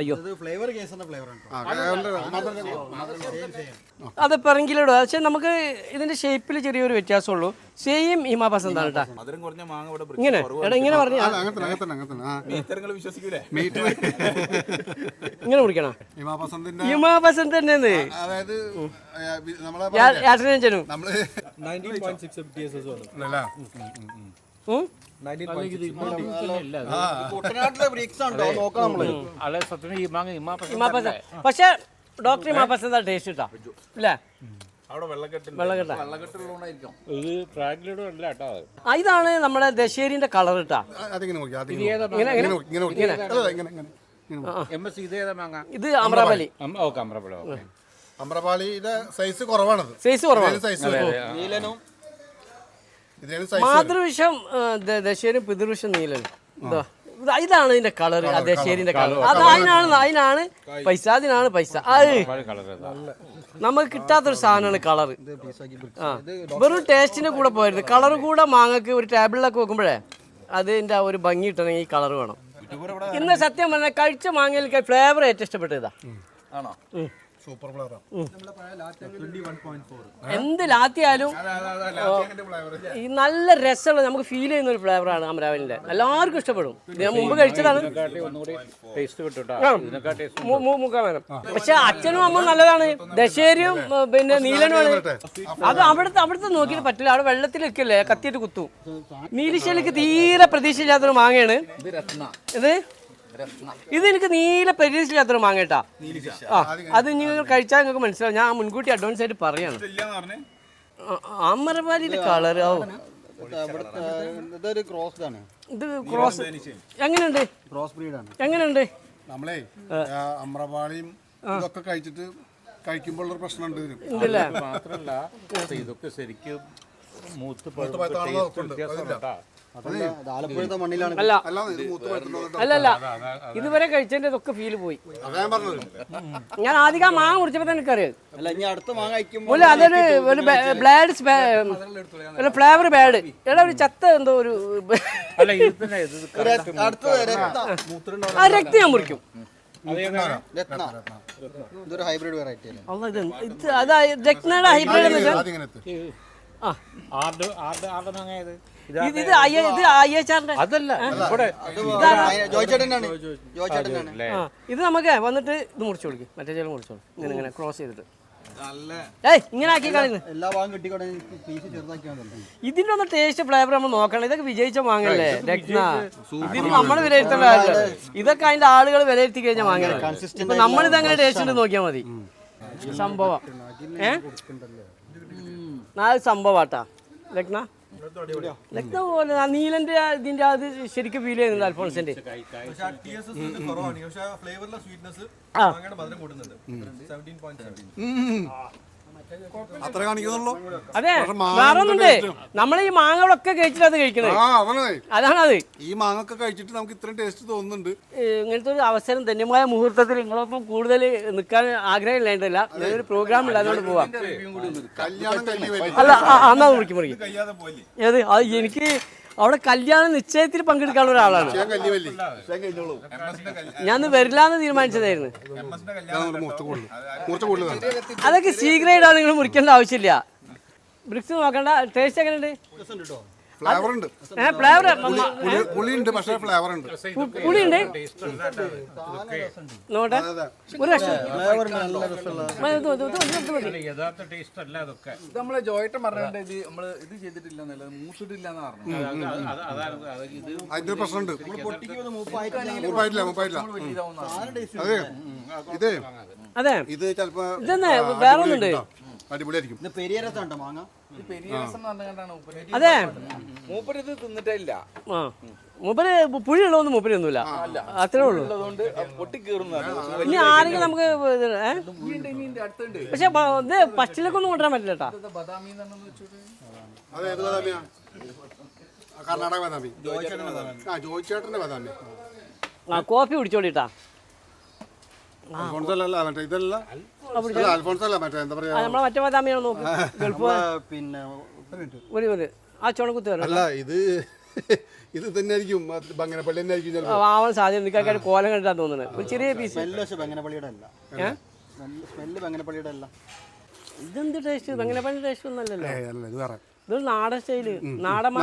[SPEAKER 1] അയ്യോ.
[SPEAKER 6] ഫ്ലേവർ കേസറിന്റെ ഫ്ലേവർ
[SPEAKER 1] അത് പെറങ്കിലിടുക പക്ഷെ നമുക്ക് ഇതിന്റെ ഷേപ്പിൽ ചെറിയൊരു വ്യത്യാസമുള്ളൂ. സെയിം ഹിമാ പസന്താണ് കേട്ടാ. ഇങ്ങനെ. എടാ ഇങ്ങനെ പറഞ്ഞു ഇങ്ങനെ കുടിക്കണം?
[SPEAKER 4] ഹിമാ
[SPEAKER 1] പസന്ത് തന്നെയാണ്.
[SPEAKER 4] നമ്മളെ
[SPEAKER 1] പക്ഷെ ഡോക്ടർ ടേസ്റ്റ് കിട്ടാ അല്ലേ ഇതാണ് നമ്മുടെ ദശേരിന്റെ കളർ
[SPEAKER 8] ഇട്ടാ
[SPEAKER 1] ഇത്
[SPEAKER 8] ഓക്കെ
[SPEAKER 4] അമ്രപാളിയുടെ സൈസ് കുറവാണ്.
[SPEAKER 1] സൈസ് കുറവാണ്.
[SPEAKER 4] സൈസ്
[SPEAKER 6] നീലനും
[SPEAKER 1] മാതൃവിഷം ദശേരും പിതൃവിഷം ഇതാ. ഇതാ, ഇതാണ് ഇതിന്റെ കളർ ദശേരിന്റെ കളർ അത് അതിനാണ് അതിനാണ് പൈസ അതിനാണ് പൈസ. അത് നമുക്ക് കിട്ടാത്തൊരു സാധനമാണ് കളർ ആ. വെറും ടേസ്റ്റിന്റെ കൂടെ പോയിരുന്നു കളർ കൂടെ മാങ്ങക്ക് ഒരു ടേബിളിലൊക്കെ വെക്കുമ്പോഴേ അതിന്റെ ആ ഒരു ഭംഗി കിട്ടണമെങ്കിൽ ഈ കളർ വേണം. ഇന്ന് സത്യം പറഞ്ഞാൽ കഴിച്ച മാങ്ങയിലേക്ക് ഫ്ലേവർ ഏറ്റവും ഇഷ്ടപ്പെട്ടതാ
[SPEAKER 2] ആണോ?
[SPEAKER 4] സൂപ്പർ ഫ്ലവറാണ്.
[SPEAKER 1] എന്ത് ലാത്തിയാലും ഈ നല്ല രസമുള്ള നമുക്ക് ഫീൽ ചെയ്യുന്ന ഒരു ഫ്ലേവറാണ് അമരാവലിന്റെ എല്ലാവർക്കും ഇഷ്ടപ്പെടും. ഞാൻ മുമ്പ് കഴിച്ചതാണ്.
[SPEAKER 8] ഇതിനെക്കാട്ടി ഒന്നുകൂടി ടേസ്റ്റ് കിട്ടും
[SPEAKER 1] ആ.
[SPEAKER 8] ടേസ്റ്റ്
[SPEAKER 1] മു- മു- മുക്കാൻ പക്ഷെ അച്ഛനും അമ്മ നല്ലതാണ്. ദശേരിയും പിന്നെ നീലനുമാണ് അത് അവിടുത്തെ അവിടുത്തെ നോക്കിയിട്ട് പറ്റില്ല. അവിടെ വെള്ളത്തിൽ നിൽക്കല്ലേ കത്തിയിട്ട് കുത്തും. നീലിശ്ശേലിക്ക് തീരെ പ്രതീക്ഷയില്ലാത്തൊരു മാങ്ങയാണ്.
[SPEAKER 2] ഇത് രത്ന.
[SPEAKER 1] ഇത് എനിക്ക് നീല പ്രതീക്ഷയില്ലാത്തൊരു മാങ്ങ കേട്ടാ ആ അത് നിങ്ങൾ കഴിച്ചാൽ നിങ്ങൾക്ക് മനസ്സിലാവും. ഞാൻ മുൻകൂട്ടി അഡ്വാൻസ് ആയിട്ട് പറയാണ്. അമരപാലിന്റെ കളർ
[SPEAKER 6] ആവും? ഇതൊരു ക്രോസ് ആണ്
[SPEAKER 1] ഇത് ക്രോസ് എങ്ങനെയുണ്ട്?
[SPEAKER 6] ക്രോസ് ബ്രീഡാണ്
[SPEAKER 1] എങ്ങനെയുണ്ട്?
[SPEAKER 4] നമ്മളെ അമ്രപാളിയും ഇതൊക്കെ കഴിച്ചിട്ട് കഴിക്കുമ്പോൾ ഒരു പ്രശ്നമുണ്ട് ഇതിന്.
[SPEAKER 8] ഇതൊക്കെ ശരിക്കും മൂത്ത്
[SPEAKER 4] പഴുത്താണെന്ന് ഉറപ്പുണ്ട്.
[SPEAKER 1] അല്ല.
[SPEAKER 4] അല്ല ഇത് മൂത്ത് പറ്റുന്നത്
[SPEAKER 1] അല്ല അല്ല ഇതുവരെ കഴിച്ചതിന്റെ ഇതൊക്കെ ഫീൽ പോയി.
[SPEAKER 4] ഞാൻ
[SPEAKER 1] ആദ്യം ആ മാങ്ങ കുടിച്ചപ്പോ തന്നെ എനിക്കറിയാം.
[SPEAKER 6] അല്ല ഇനി അടുത്ത മാങ്ങ കഴിക്കുമ്പോൾ
[SPEAKER 1] ഒരു അതൊരു ഒരു ബ്ലാഡ് ഒരു ഫ്ലേവർ ബാഡ് എടാ ഒരു ചത്ത എന്തോ ഒരു ആ രക്തം ഞാൻ മുറിക്കും.
[SPEAKER 6] ഇതൊരു ഹൈബ്രിഡ് വെറൈറ്റി
[SPEAKER 1] രത്നയുടെ ഹൈബ്രിഡ് ആ.
[SPEAKER 8] ആർഡ് ആർഡ് ആർഡ് മാങ്ങ
[SPEAKER 1] ഇത് അയ്യച്ചാറിന്റെ
[SPEAKER 8] അതല്ല ഇവിടെ
[SPEAKER 1] ആ ഇത് നമുക്ക് വന്നിട്ട് ഇത് മുറിച്ചു കൊടുക്കും. മറ്റേ ചേട്ടൻ മുറിച്ചു ഇങ്ങനെ ഇങ്ങനെ ക്രോസ് ചെയ്തിട്ട്. ഏയ് ഇങ്ങനെ ആക്കി കളയുന്നു
[SPEAKER 6] എല്ലാ ഭാഗം കിട്ടിക്കോട്ടെ പീസ് ചെറുതാക്കിയാൽ മതി.
[SPEAKER 1] ഇതിന്റെ ഒന്ന് ടേസ്റ്റ് ഫ്ലേവർ നമ്മൾ നോക്കണം. ഇതൊക്കെ വിജയിച്ച വാങ്ങല്ലേ രത്ന. ഇതിന് നമ്മൾ വിലയിരുത്തേണ്ട കാര്യമില്ല. ഇതൊക്കെ അതിന്റെ ആളുകൾ വിലയിരുത്തി കഴിഞ്ഞാൽ വാങ്ങണം ഇപ്പൊ നമ്മളിത് അങ്ങനെ ടേസ്റ്റ് ഉണ്ട് നോക്കിയാൽ മതി. സംഭവം. ഏ? നാല് സംഭവാട്ടാ ലഗ്ന ലഗ്ന പോലെ ആ നീലന്റെ ആ ഇതിന്റെ അത് ശരിക്കും ഫീൽ ചെയ്യുന്നുണ്ട് അൽഫോൺസിന്റെ. ആ
[SPEAKER 4] അത്ര കാണിക്കുന്നുള്ളൂ.
[SPEAKER 1] അതെ വേറെ ഒന്നുണ്ട് നമ്മൾ ഈ മാങ്ങകളൊക്കെ കഴിച്ചിട്ട് അത് കഴിക്കണത്.
[SPEAKER 4] ആ അതാണ്
[SPEAKER 1] അതാണ്
[SPEAKER 4] ഈ മാങ്ങൊക്കെ കഴിച്ചിട്ട് നമുക്ക് ഇത്രയും ടേസ്റ്റ് തോന്നുന്നുണ്ട്.
[SPEAKER 1] ഇങ്ങനത്തെ ഒരു അവസരം ധന്യമായ മുഹൂർത്തത്തിൽ നിങ്ങളൊപ്പം കൂടുതൽ നിൽക്കാൻ ആഗ്രഹം ഇല്ലാണ്ടല്ല ഒരു പ്രോഗ്രാം ഇല്ല അതുകൊണ്ട് പോവാം.
[SPEAKER 4] കല്യാണം
[SPEAKER 1] അല്ല അന്നാ മുറിക്കും മുറിക്കും ഏത്? അത് എനിക്ക് അവിടെ കല്യാണ നിശ്ചയത്തിൽ പങ്കെടുക്കാനുള്ള ഒരാളാണ്.
[SPEAKER 4] ഞാൻ
[SPEAKER 1] വരില്ല എന്ന് തീരുമാനിച്ചതായിരുന്നു. അതൊക്കെ സി ഗ്രേഡ് ആണ് നിങ്ങൾ മുറിക്കേണ്ട ആവശ്യമില്ല. ബ്രിക്സ് നോക്കണ്ട. ടേസ്റ്റ് എങ്ങനെയുണ്ട്?
[SPEAKER 4] ഫ്ലേവർ ഉണ്ട്.
[SPEAKER 1] ഫ്ലേവർ
[SPEAKER 4] പുളിയുണ്ട് പക്ഷേ ഫ്ലേവർ ഉണ്ട്.
[SPEAKER 1] പുളിയുണ്ട്? നോട്ടെ ഒരു
[SPEAKER 8] യഥാർത്ഥ ടേസ്റ്റ് അല്ല അതൊക്കെ.
[SPEAKER 2] നമ്മളെ ജോയിട്ട് പറഞ്ഞിട്ട് ഇത് നമ്മൾ ഇത് ചെയ്തിട്ടില്ല എന്നല്ല മൂത്തിട്ടില്ല എന്ന് പറഞ്ഞു
[SPEAKER 8] അത് അത് അതാണ് ഇത്
[SPEAKER 4] അതിന്റെ പ്രശ്നമുണ്ട്. മൂപ്പായിട്ടില്ല. മൂപ്പായിട്ടില്ല അതെ ഇതേ.
[SPEAKER 1] അതെ.
[SPEAKER 4] ഇത് ചിലപ്പോ
[SPEAKER 1] ഇതെന്നെ വേറെ ഒന്നുണ്ട്
[SPEAKER 4] അടിപൊളിയായിരിക്കും.
[SPEAKER 6] ഇത് പെരിയ രസം ഉണ്ടോ മാങ്ങ
[SPEAKER 2] മൂപ്പര്
[SPEAKER 1] അതെ.
[SPEAKER 2] മൂപ്പര് ഇത് തിന്നിട്ടില്ല
[SPEAKER 1] ആ. മൂപ്പര് പുഴിയുള്ളതൊന്നും മൂപ്പരൊന്നുമില്ല അത്രേ ഉള്ളൂ. ഇനി ആരെങ്കിലും നമുക്ക് ഇത് ഏ?
[SPEAKER 2] അടുത്തുണ്ട്.
[SPEAKER 1] പക്ഷെ ബ- ഇത് പച്ചിലൊക്കൊന്നും കൊണ്ടുവരാൻ പറ്റില്ല കേട്ടാ.
[SPEAKER 4] അത് ഏത് ബദാമിയാ? ആ, കർണാടക ബദാമി. ആ ബദാമി.
[SPEAKER 1] ആ കോഫി കുടിച്ചോളിട്ടാ
[SPEAKER 4] മറ്റേ ഇതല്ല. അല്ല അൽഫോൺസ് മറ്റേ എന്താ പറയാ?
[SPEAKER 1] നമ്മളെ മറ്റേ ബദാമിയാണ് നോക്ക്. ഗൾഫ്
[SPEAKER 6] പിന്നെ ഒരു.
[SPEAKER 1] ഒരു ആ ചുണക്കുത്ത് വരണം
[SPEAKER 4] അല്ല ഇത് ഇത് തന്നെ ആയിരിക്കും ബങ്ങനപ്പള്ളി തന്നെ ആയിരിക്കും ചിലപ്പോ
[SPEAKER 1] ആവാൻ സാധ്യത നിൽക്കാൻ കോലം കണ്ടാ തോന്നുന്നത് ഒരു ചെറിയ പീസ്
[SPEAKER 6] സ്മെല്ല് പക്ഷെ ബെങ്ങനപ്പള്ളിയുടെ അല്ല. സ്മെല്ല് ബെങ്ങനപ്പള്ളിയുടെ അല്ല.
[SPEAKER 1] ഇതെന്ത് ടേസ്റ്റ് ബംഗനപ്പള്ളി ടേസ്റ്റ് ഒന്നല്ലല്ലോ
[SPEAKER 4] ഏയ് അല്ല ഇത്
[SPEAKER 1] നാടൻ സ്റ്റൈൽ നാടൻ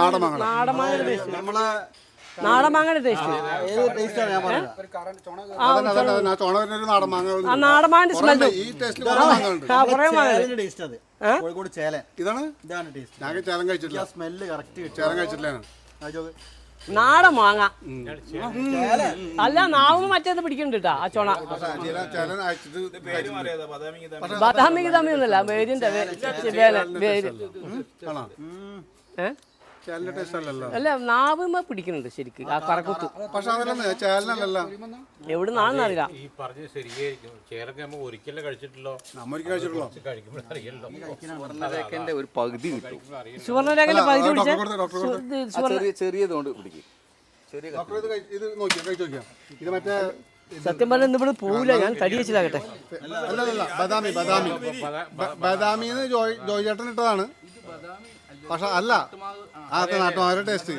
[SPEAKER 1] നാടൻ ടേസ്റ്റ്
[SPEAKER 6] നമ്മളെ
[SPEAKER 1] നാടൻ മാങ്ങയുടെ ടേസ്റ്റ്
[SPEAKER 4] ആ നാടൻ മാങ്ങ
[SPEAKER 1] ആ നാടൻ മാങ്ങന്റെ സ്മെല്ല്
[SPEAKER 4] ഈ ടേസ്റ്റിൽ കുറെ മാങ്ങ
[SPEAKER 6] കോഴിക്കോട് ചേല
[SPEAKER 4] ഇതാണ്?
[SPEAKER 6] ഇതാണ് ടേസ്റ്റ്
[SPEAKER 4] ഞാൻ ചേലം കഴിച്ചിട്ടില്ല.
[SPEAKER 6] ആ സ്മെല്ല് കറക്റ്റ്
[SPEAKER 4] ചേലം കഴിച്ചിട്ടില്ല
[SPEAKER 1] നാടൻ മാങ്ങ. അല്ല നാവും മറ്റേത് പിടിക്കണ്ടിട്ടാ ആ ചുണ. ബദാമി ഗിതാമി. ഒന്നല്ല വേരിന്റെ വേര്.
[SPEAKER 4] ആണോ
[SPEAKER 1] അല്ല നാവുമ്മ പിടിക്കുന്നുണ്ട് ശരിക്ക് ആ കറക്കുത്ത്. എവിടെ നാണെന്നറിയില്ല
[SPEAKER 8] ഈ പറഞ്ഞത് ശരിയായിരിക്കും. ചേരൊക്കെ നമ്മൾ ഒരിക്കലേ കഴിച്ചിട്ടില്ലോ
[SPEAKER 2] ഒരു പകുതി കിട്ടും.
[SPEAKER 1] സുവർണരേഖന്റെ പകുതി പിടിച്ച?
[SPEAKER 2] ചെറിയതുകൊണ്ട് പിടിക്കും. ചെറിയ
[SPEAKER 4] ഡോക്ടർ ഇത് കഴി- കഴിച്ചു നോക്കിയാ? ഇത് മറ്റേ
[SPEAKER 1] സത്യം പറഞ്ഞ ഇന്ന് ഇവിടെ പോവില്ല ഞാൻ തടി വെച്ചിലാകട്ടെ
[SPEAKER 4] ബദാമി ബദാമി. ബദാമിന്ന് ജോയ് ജോയ് ചേട്ടൻ ഇട്ടതാണ്. പക്ഷെ അല്ല ആ നാട്ടുമാരുടെ ടേസ്റ്റ്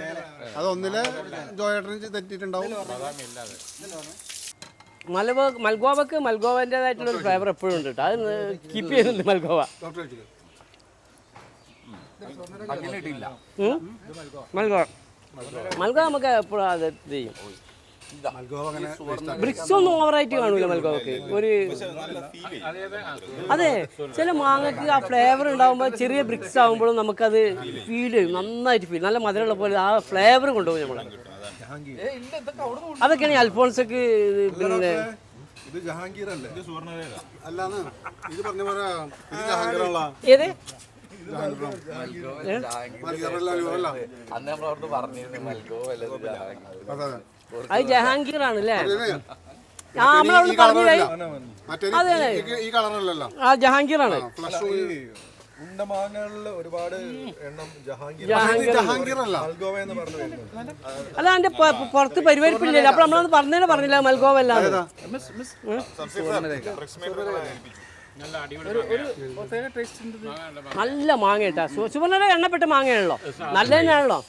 [SPEAKER 4] അത് ഒന്നിലെ ജോയ് ചേട്ടന് തെറ്റിയിട്ടുണ്ടാവും.
[SPEAKER 1] മലബോ മൽഗോവക്ക് മൽഗോവന്റെതായിട്ടുള്ള ഒരു ഫ്ലേവർ എപ്പോഴും ഉണ്ട് കേട്ടോ. അത് കീപ്പ് ചെയ്യുന്നുണ്ട് മൽഗോവ? മൽഗോവ. മൽഗോവ. നമുക്ക് എപ്പോഴും അത് ചെയ്യും. ബ്രിക്സ് ഒന്നും ഓവറായിട്ട് കാണൂല മൽഗോവക്ക്. ഒരു അതെ ചില മാങ്ങക്ക് ആ ഫ്ലേവർ ഉണ്ടാകുമ്പോൾ ചെറിയ ബ്രിക്സ് ആകുമ്പോഴും നമുക്കത് ഫീൽ ചെയ്യും. നന്നായിട്ട് ഫീൽ നല്ല മധുരമുള്ള പോലെ ആ ഫ്ലേവർ കൊണ്ടുപോകും നമ്മളെ. അതൊക്കെയാണ് അൽഫോൺസക്ക് പിന്നെ
[SPEAKER 4] ഇത്? ജഹാംഗീർ അല്ലേ അല്ലാന്ന്. ഇത് പറഞ്ഞ പോലെ ഇത്
[SPEAKER 1] ഏത്?
[SPEAKER 2] അന്ന് നമ്മൾ അവിടുന്ന് പറഞ്ഞിരുന്നു മൽഗോ വല്ലതും
[SPEAKER 4] അതെ
[SPEAKER 1] ആണല്ലേ
[SPEAKER 4] ഇത്
[SPEAKER 1] ആ നമ്മളവിടെ പറഞ്ഞു കഴിഞ്ഞു ആ ജഹാംഗീർ ആണ്
[SPEAKER 4] ഫ്ലഷ്
[SPEAKER 7] ഉണ്ടമാങ്ങളിൽ ഒരുപാട് എണ്ണം ജഹാംഗീർ
[SPEAKER 4] അല്ല
[SPEAKER 7] മൽഗോവ എന്ന് പറഞ്ഞു
[SPEAKER 1] അല്ല അതിന്റെ പ- പ- പുറത്ത് പരിപാടിപ്പില്ലല്ലോ അപ്പൊ നമ്മളത് പറഞ്ഞേ പറഞ്ഞില്ല മൽഗോവ അല്ലാതെ
[SPEAKER 8] നല്ല അടിപൊളി
[SPEAKER 1] നല്ല മാങ്ങ കേട്ടാ സുവർണ എണ്ണപ്പെട്ട മാങ്ങയാണല്ലോ നല്ല തന്നെയാണല്ലോ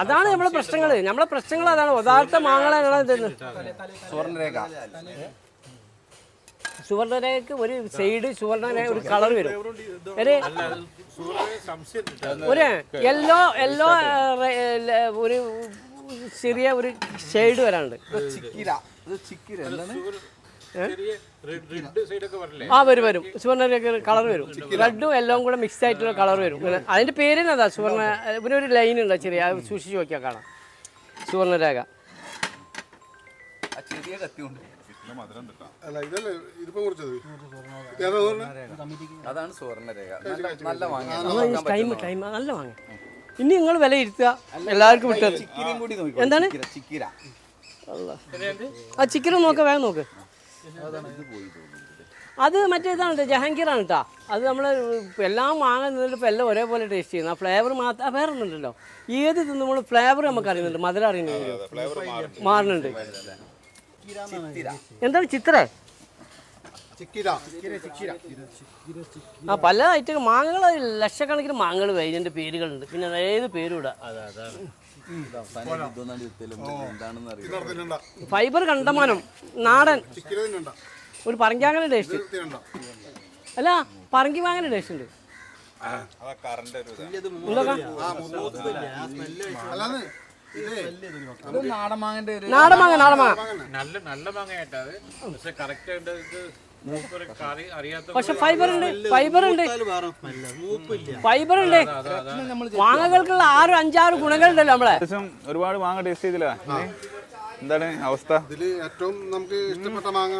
[SPEAKER 1] അതാണ് നമ്മളെ പ്രശ്നങ്ങൾ നമ്മളെ പ്രശ്നങ്ങൾ അതാണ്. യഥാർത്ഥ മാങ്ങളാണ്
[SPEAKER 2] സുവർണരേഖ.
[SPEAKER 1] സുവർണരേഖക്ക് ഒരു സൈഡ് സുവർണരേഖ ഒരു കളർ വരും. ഒരു യെല്ലോ യെല്ലോ ഒരു ചെറിയ ഒരു ഷെയ്ഡ് വരാനുണ്ട്.
[SPEAKER 2] ചിക്കിര. ഇത് ചിക്കിര.
[SPEAKER 1] ആ വരും വരും. സുവർണരേഖ കളർ വരും. റെഡും എല്ലാം കൂടെ മിക്സ് ആയിട്ടുള്ള കളർ വരും. അതിന്റെ പേര് അതാ സുവർണ പിന്നെ ഒരു ലൈൻ ഉണ്ട് ചെറിയ. സൂക്ഷിച്ചു നോക്കിയാൽ കാണാം. സുവർണരേഖ?
[SPEAKER 2] അതാണ് നല്ല വാങ്ങ.
[SPEAKER 1] നല്ല വാങ്ങി. ഇനി നിങ്ങൾ വില ഇരുത്തുക. എല്ലാവർക്കും വിട്ടത് എന്താണ്? ആ ചിക്കിറ നോക്ക വേഗം നോക്ക്. അത് മറ്റേതാണ് ജഹാംഗീറാണ് കേട്ടോ അത് നമ്മൾ എല്ലാം വാങ്ങാൻ നിന്നിട്ട് ഇപ്പോൾ എല്ലാം ഒരേപോലെ ടേസ്റ്റ് ചെയ്യുന്നത് ആ ഫ്ലേവർ മാത്രം ആ വേറെ ഒന്നുണ്ടല്ലോ ഏത് നമ്മൾ ഫ്ലേവർ നമുക്ക് അറിയുന്നുണ്ട്. മധുരം അറിയുന്നുണ്ട്. മാറുന്നുണ്ട്. എന്താണ് ചിത്ര
[SPEAKER 4] ചിക്കിര
[SPEAKER 1] ആ പല ഐറ്റം മാങ്ങകൾ ലക്ഷക്കണക്കിന് മാങ്ങകൾ വൈദ്യന്റെ പേരുകളുണ്ട്. പിന്നെ ഏത് പേരും ഇടാം. ഫൈബർ കണ്ടമാനം നാടൻ. ഒരു പറങ്കി പറങ്കിവാങ്ങനെ ടേസ്റ്റ് അല്ല പറങ്കി വാങ്ങനെ ടേസ്റ്റ് ഉണ്ട് എന്തൊക്കെ
[SPEAKER 2] നാടമാങ്ങ നാടൻ മാങ്ങന്റെ ഒരു
[SPEAKER 1] നാടൻ മാങ്ങ നാടൻ മാങ്ങ.
[SPEAKER 8] നല്ല നല്ല മാങ്ങ ആയിട്ടാ പക്ഷെ കറക്റ്റ് ആയിട്ട്
[SPEAKER 1] പക്ഷെ ഫൈബർ ഉണ്ട് ഫൈബർ ഉണ്ട് ഫൈബർ ഉണ്ട് മാങ്ങകൾക്കുള്ള ആറ് അഞ്ചാറ് ഗുണങ്ങളുണ്ടല്ലോ നമ്മളെ.
[SPEAKER 5] ഒരുപാട് മാങ്ങ ടേസ്റ്റ് ചെയ്തില്ല? എന്താണ് അവസ്ഥ?
[SPEAKER 4] ഇതിൽ ഏറ്റവും നമുക്ക് ഇഷ്ടപ്പെട്ട മാങ്ങ.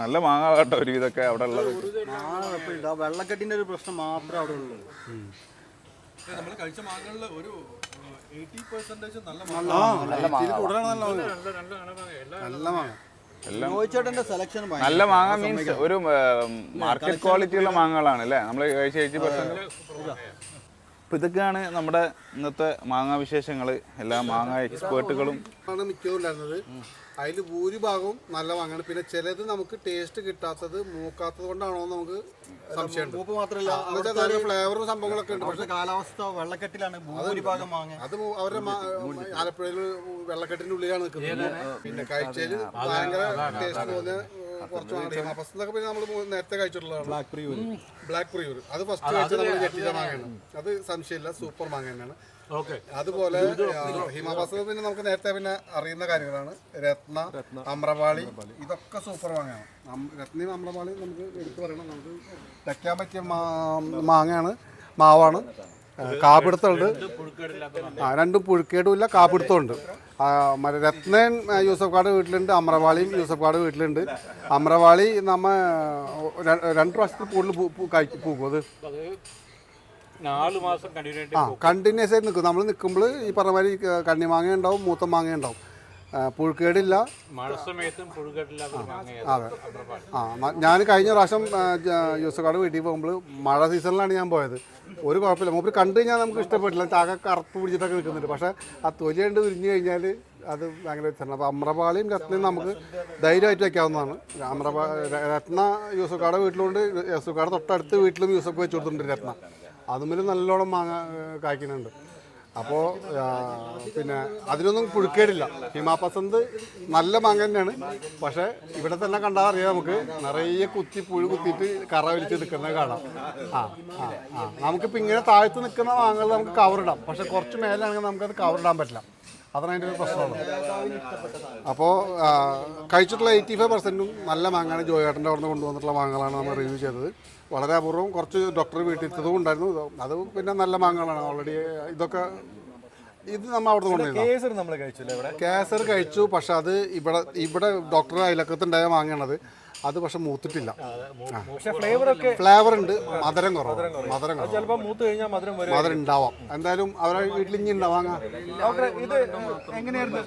[SPEAKER 5] നല്ല മാങ്ങ കേട്ടോ ഒരു ഇതൊക്കെ അവിടെ ഉള്ളത്.
[SPEAKER 6] വെള്ളക്കെട്ടിന്റെ ഒരു പ്രശ്നം മാത്രമേ അവിടെ ഉള്ളൂ.
[SPEAKER 7] നമ്മൾ കഴിച്ച മാങ്ങകളിൽ ഒരു എയ്റ്റി പെർസെന്റേജ് നല്ല
[SPEAKER 4] ആ, നല്ല മാങ്ങ.
[SPEAKER 8] നല്ല മാങ്ങ.
[SPEAKER 6] സെലക്ഷൻ
[SPEAKER 5] നല്ല മാങ്ങ. മീൻസ് ഒരു മാർക്കറ്റ് ക്വാളിറ്റി ഉള്ള മാങ്ങകളാണ് അല്ലേ? നമ്മൾ കഴിച്ച എയ്റ്റി പെർസെന്റ് അപ്പൊ ഇതൊക്കെയാണ് നമ്മുടെ ഇന്നത്തെ മാങ്ങാ വിശേഷങ്ങൾ എല്ലാ മാങ്ങ എക്സ്പേർട്ടുകളും
[SPEAKER 4] അതിൽ ഭൂരിഭാഗവും നല്ല മാങ്ങയാണ് പിന്നെ ചിലത് നമുക്ക് ടേസ്റ്റ് കിട്ടാത്തത് മൂക്കാത്തത് കൊണ്ടാണോ എന്ന് നമുക്ക് സംശയമുണ്ട്.
[SPEAKER 6] മൂപ്പ് മാത്രമല്ല
[SPEAKER 4] നല്ല ഫ്ലേവറും സംഭവങ്ങളൊക്കെ ഉണ്ട്. പക്ഷേ
[SPEAKER 6] കാലാവസ്ഥ വെള്ളക്കെട്ടിലാണ് ഭൂരിഭാഗം മാങ്ങ
[SPEAKER 4] അത് അവരുടെ ആലപ്പുഴയിൽ വെള്ളക്കെട്ടിന്റെ ഉള്ളിലാണ് നിൽക്കുന്നത്. പിന്നെ കഴിച്ചതിൽ ഭയങ്കര ടേസ്റ്റ് തോന്നിയ കുറച്ച് ഫസ്റ്റ് എന്നൊക്കെ പിന്നെ നമ്മൾ നേരത്തെ കഴിച്ചിട്ടുള്ളതാണ്. ബ്ലാക്ക് പ്രിയൂർ ബ്ലാക്ക് പ്രിയൂർ അത് ഫസ്റ്റ് കഴിച്ചത് നമ്മൾ ഞെട്ടിച്ച മാങ്ങയാണ്. അത് സംശയമില്ല സൂപ്പർ മാങ്ങ തന്നെയാണ്. അതുപോലെ ഹിമാപസ് പിന്നെ നമുക്ക് നേരത്തെ പിന്നെ അറിയുന്ന കാര്യങ്ങളാണ്. രത്ന അമ്രപാളി ഇതൊക്കെ സൂപ്പർ മാങ്ങയാണ്. രത്നയും അമ്രപാളിയും നമുക്ക് എടുത്തു പറയണം. നമുക്ക് വെക്കാൻ പറ്റിയ മാങ്ങയാണ് മാവാണ്. കാപ്പിടുത്തുണ്ട് ആ രണ്ടും പുഴുക്കേടുമില്ല കാപ്പിടുത്തമുണ്ട്. ആ, മറ്റേ രത്നൻ യൂസഫ് കാട് വീട്ടിലുണ്ട് അമ്രവാളിയും യൂസഫ് കാട് വീട്ടിലുണ്ട്. അമ്രവാളി നമ്മ രണ്ട് പ്രാവശ്യത്തിൽ കൂടുതൽ കഴിക്കും പൂ പൂക്കും അത്
[SPEAKER 8] അത് നാല് മാസം കണ്ടിന്യൂ ആയിട്ട്
[SPEAKER 4] ആ കണ്ടിന്യൂസ് ആയിട്ട് നിൽക്കും. നമ്മൾ നിൽക്കുമ്പോൾ ഈ പറഞ്ഞ മാതിരി കണ്ണി കണ്ണിമാങ്ങ ഉണ്ടാവും മൂത്ത മാങ്ങ ഉണ്ടാവും. പുഴുക്കേടില്ല. അതെ. ആ ഞാൻ കഴിഞ്ഞ പ്രാവശ്യം യൂസക്കാട് വീട്ടിൽ പോകുമ്പോൾ മഴ സീസണിലാണ് ഞാൻ പോയത്. ഒരു കുഴപ്പമില്ല. മൂപ്പര് കണ്ടു കഴിഞ്ഞാൽ നമുക്ക് ഇഷ്ടപ്പെട്ടില്ല. ചാക കറുപ്പ് പിടിച്ചിട്ടൊക്കെ നിൽക്കുന്നുണ്ട്. പക്ഷേ ആ തൊലി കണ്ട് ഉരിഞ്ഞു കഴിഞ്ഞാൽ അത് ഭയങ്കര വ്യത്യാസമാണ് അപ്പോൾ അമ്രപാളിയും രത്നയും നമുക്ക് ധൈര്യമായിട്ട് വയ്ക്കാവുന്നതാണ് അമ്രപാ രത്ന യൂസക്കാട് വീട്ടിലുണ്ട്. യൂസക്കാട് തൊട്ടടുത്ത് വീട്ടിലും യൂസഫ് വെച്ച് കൊടുത്തിട്ടുണ്ട് രത്ന. അതുമില്ല നല്ലോണം മാങ്ങ കായ്ക്കുന്നുണ്ട്. അപ്പോൾ പിന്നെ അതിനൊന്നും പുഴുക്കേടില്ല. ഹിമാപസന്ത് നല്ല മാങ്ങ തന്നെയാണ്. പക്ഷേ ഇവിടെ തന്നെ കണ്ടാൽ അറിയാം നമുക്ക് നിറയെ കുത്തി പുഴു കുത്തിയിട്ട് കറ വലിച്ച് നിൽക്കുന്നത് കാണാം. ആ ആ ആ. നമുക്കിപ്പോൾ ഇങ്ങനെ താഴ്ത്ത് നിൽക്കുന്ന മാങ്ങകൾ നമുക്ക് കവറിടാം പക്ഷേ കുറച്ച് മേലാണെങ്കിൽ നമുക്കത് കവറിടാൻ പറ്റില്ല. അതാണ് അതിന്റെ ഒരു പ്രശ്നമാണ് അപ്പോൾ കഴിച്ചിട്ടുള്ള എയ്റ്റി ഫൈവ് പെർസെന്റും നല്ല മാങ്ങാണ് ജോയേട്ടന്റെ അവിടെ നിന്ന് കൊണ്ടുവന്നിട്ടുള്ള മാങ്ങകളാണ് നമ്മൾ റിവ്യൂ ചെയ്തത്. വളരെ അപൂർവം കുറച്ച് ഡോക്ടർ വീട്ടിലെത്തതും ഉണ്ടായിരുന്നു. അത് പിന്നെ നല്ല മാങ്ങകളാണ് ഓൾറെഡി ഇതൊക്കെ ഇത് നമ്മൾ അവിടെ നിന്ന് കൊണ്ടുവരുന്നത്
[SPEAKER 7] കാസർ
[SPEAKER 4] കഴിച്ചു പക്ഷെ അത് ഇവിടെ ഇവിടെ ഡോക്ടർ അയലക്കത്തുണ്ടായ മാങ്ങയാണത്. അത് പക്ഷെ മൂത്തിട്ടില്ല.
[SPEAKER 7] ഫ്ലേവർ ഒക്കെ
[SPEAKER 4] ഫ്ലേവർ ഉണ്ട് മധുരം കുറവ് മധുരം കുറവ്.
[SPEAKER 7] ചിലപ്പോൾ മൂത്ത് കഴിഞ്ഞാൽ മധുരം വരും.
[SPEAKER 4] മധുരം ഉണ്ടാവാം. എന്തായാലും അവരെ വീട്ടിൽ ഇനി ഉണ്ടാവും. അത്
[SPEAKER 7] അറിയില്ല ഇത് എങ്ങനെയായിരുന്നു?